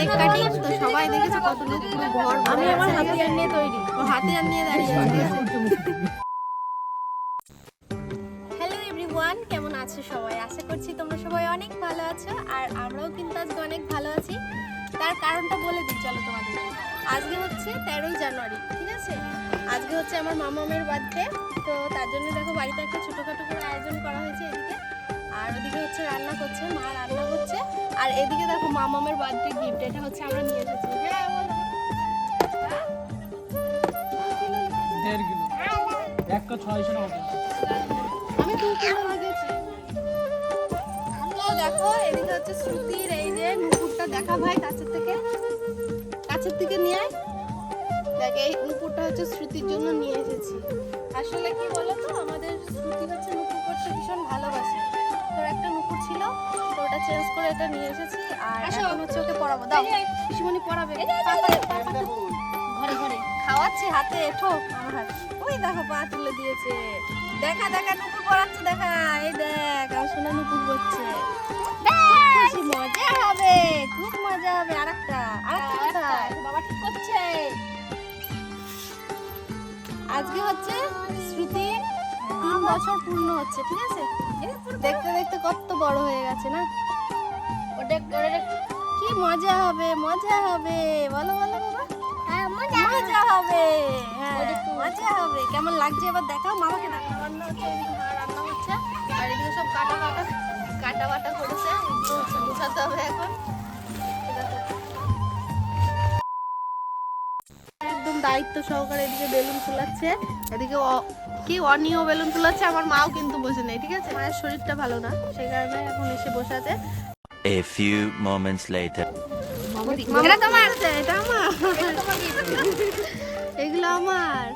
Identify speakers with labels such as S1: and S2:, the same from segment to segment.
S1: Cake কাটি তো সবাই দেখেছে কত লোক পুরো ঘর
S2: আমি আমার হাতিয়ার নিয়ে তৈরি।
S1: ও হাতিয়ার নিয়ে দাঁড়িয়ে আছে। হ্যালো এভরিওয়ান কেমন আছো সবাই? আশা করছি তোমরা সবাই অনেক ভালো আছো আর আমরাও কিন্তু আজকে অনেক ভালো আছি। তার কারণটা বলে দিই চলো তোমাদের আজকে হচ্ছে তেরোই জানুয়ারি ঠিক আছে? আজকে হচ্ছে আমার মামামের বার্থডে তো তার জন্য দেখো বাড়িতে একটা ছোটোখাটো করে আয়োজন করা হয়েছে এদিকে। আর ওদিকে হচ্ছে রান্না করছে মা রান্না করছে। আর এদিকে দেখো মামামের বার্থডে গিফট এটা হচ্ছে আমরা নিয়ে এসেছি। হ্যাঁ দেখো এদিকে হচ্ছে শ্রুতির এই যে নুপুরটা দেখা ভাই কাছের থেকে। কাছের থেকে নিয়ে আয়। দেখ এই নুপুরটা হচ্ছে শ্রুতির জন্য নিয়ে এসেছি। আসলে কি বলো তো আমাদের শ্রুতি হচ্ছে চেঞ্জ করে এটা নিয়ে এসেছি আর এখন হচ্ছে ওকে পড়াবো। দাও। পিসিমণি পড়াবে। ঘরে ঘরে। খাওয়াচ্ছি হাতে এঠো আমার হাত। ওই দেখো পা তুলে দিয়েছে। দেখা দেখা নুপুর পড়াচ্ছে দেখা। এই দেখ আমার সোনা নুপুর খুশি মজা হবে খুব মজা হবে। আরেকটা আরেকটা বাবা ঠিক করছে। আজকে হচ্ছে শ্রুতির তিন বছর পূর্ণ হচ্ছে ঠিক আছে? দেখতে দেখতে কত বড় হয়ে গেছে না? ওটা কি মজা হবে মজা হবে। বলো বলো বাবা। মজা হবে। হ্যাঁ মজা হবে। কেমন লাগছে? এবার দেখাও। মামাকে দেখাও রান্না হচ্ছে রান্না হচ্ছে। আর এদিকে সব কাটা কাটা কাটা বাটা করেছে। গুছাতে হবে এখন। দায়িত্ব সহকারে এদিকে বেলুন ফুলাচ্ছে। এদিকে অ- কি অনিয় বেলুন ফুলাচ্ছে আমার মাও কিন্তু বসে নেই ঠিক আছে? মায়ের শরীরটা ভালো না সেই কারণে এখন এসে বসে আছে।
S3: A few moments later.
S1: এটা তোমার। এটা আমার। এগুলো আমার।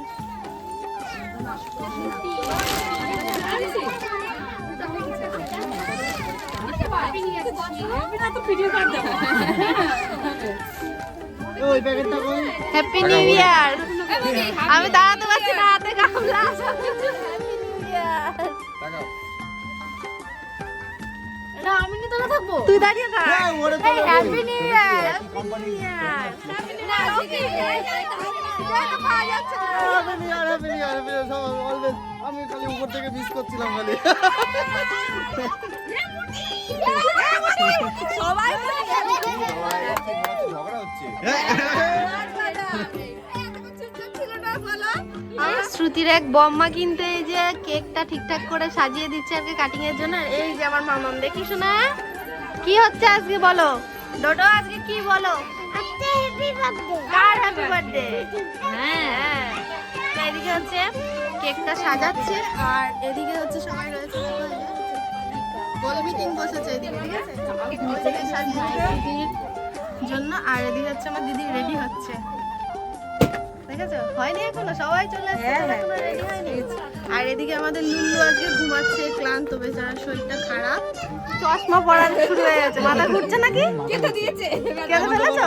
S4: কই
S1: হ্যাপি নিউ ইয়ার আমি দাঁড়াতে পারছি না হাতে গামলা হ্যাপি নিউ ইয়ার
S2: আমি নিয়ে তোলা থাকব
S1: তুই দাঁড়িয়ে থাক
S4: হ্যাঁ, তো
S1: happy new year
S4: company
S1: year
S2: না, ওকে।
S1: পাওয়া যাচ্ছে না
S4: happy new year happy new year happy new সব অলওয়েজ আমি খালি উপর থেকে মিস করছিলাম খালি
S1: সবাই শ্রুতির এক বম্মা কিন্তু এই যে কেকটা ঠিকঠাক করে সাজিয়ে দিচ্ছে আজকে কাটিং এর জন্য। এই যে আমার মামাম দেখি শোনা। কি হচ্ছে আজকে বলো? ডোডো আজকে কি বলো? কার হ্যাপি বার্থডে হ্যাঁ। এদিকে হচ্ছে কেকটা সাজাচ্ছে আর এদিকে হচ্ছে সবাই রয়েছে। গোল মিটিং বসেছে এদিকে ঠিক আছে? জন্য আর এদিকে হচ্ছে আমার দিদি রেডি হচ্ছে। দেখেছ? হয়নি এখনও সবাই চলে এখনও রেডি হয়নি। আর এদিকে আমাদের লুল্লু আজকে ঘুমাচ্ছে ক্লান্ত বেচারা শরীরটা খারাপ। চশমা পড়ানো শুরু হয়ে গেছে। মাথা ঘুরছে নাকি? কেটে দিয়েছে। কেটে ফেলেছো?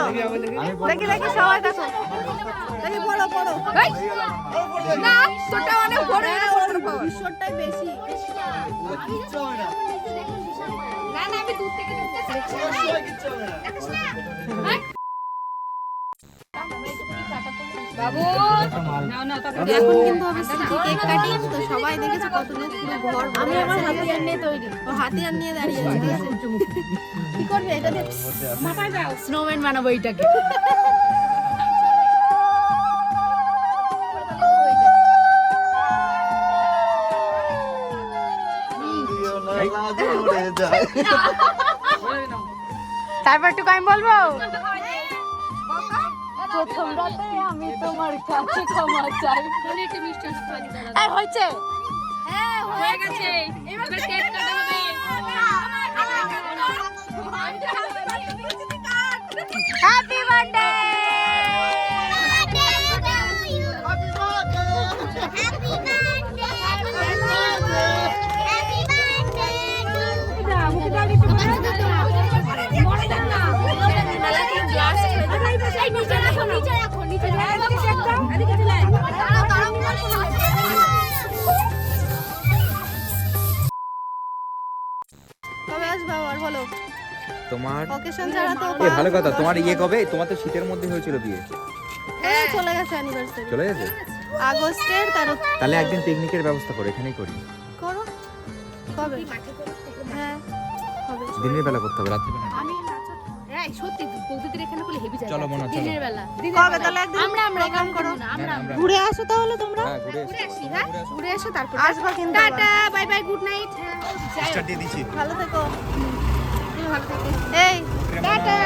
S1: দেখি দেখি সবাই দেখো। দেখি পড়ো পড়ো। না তোটা অনেক বড় ঈশ্বরটাই বেশি।
S4: না
S2: না না আমি দূর থেকে দেখতে
S4: অবশ্যই
S2: বাবু তারপর
S1: এখন কিন্তু হবে কেক কাটি তো সবাই দেখেছে কত লোক পুরো ঘর
S2: আমি আমার হাতিয়ার নিয়ে তৈরি
S1: ও হাতিয়ার নিয়ে দাঁড়িয়ে আছে কি করবে এটা দিয়ে
S2: মাথায় দাও স্নোম্যান বানাবো এইটাকে
S4: দিও না লাজ উড়ে যায়
S1: তারপর একটু আমি বলব
S2: প্রথম রাতে আমি তোমার কাছে ক্ষমা চাই।
S1: হয়েছে?
S2: হ্যাঁ হয়ে গেছে।
S1: কবে আসবে আবার বলো
S5: তোমার
S1: অকেশন ছাড়া তো
S5: এ ভালো কথা তোমার ইয়ে কবে? তোমার তো শীতের মধ্যে হয়েছিল বিয়ে।
S1: হ্যাঁ চলে গেছে অ্যানিভার্সারি
S5: চলে গেছে?
S1: আগস্টের তেরো
S5: তাহলে একদিন পিকনিকের ব্যবস্থা করো এখানেই করি।
S1: করো। কবে? হ্যাঁ
S5: দিনের বেলা করতে হবে রাত্রি
S2: আমি রাই সত্যি বৌদিদের এখানে করলে হেভি যায়
S5: চলো মনা, চলো।
S2: দিনের বেলা।
S1: কবে তাহলে একদিন
S2: আমরা আমরা
S1: প্রোগ্রাম করো।
S2: না, আমরা
S5: আমরা।
S1: ঘুরে আসো তাহলে তোমরা?
S5: হ্যাঁ ঘুরে
S2: আসি হ্যাঁ?
S5: ঘুরে আসো।
S2: এসো তারপর
S1: আসবা কিন্তু
S2: tata bye bye good night
S5: দিয়ে দিছি
S1: ভালো থেকো।
S2: তুমি ভালো থেকো।
S1: এই। Tata.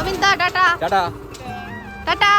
S1: Abinta tata.
S5: Tata.
S1: Tata.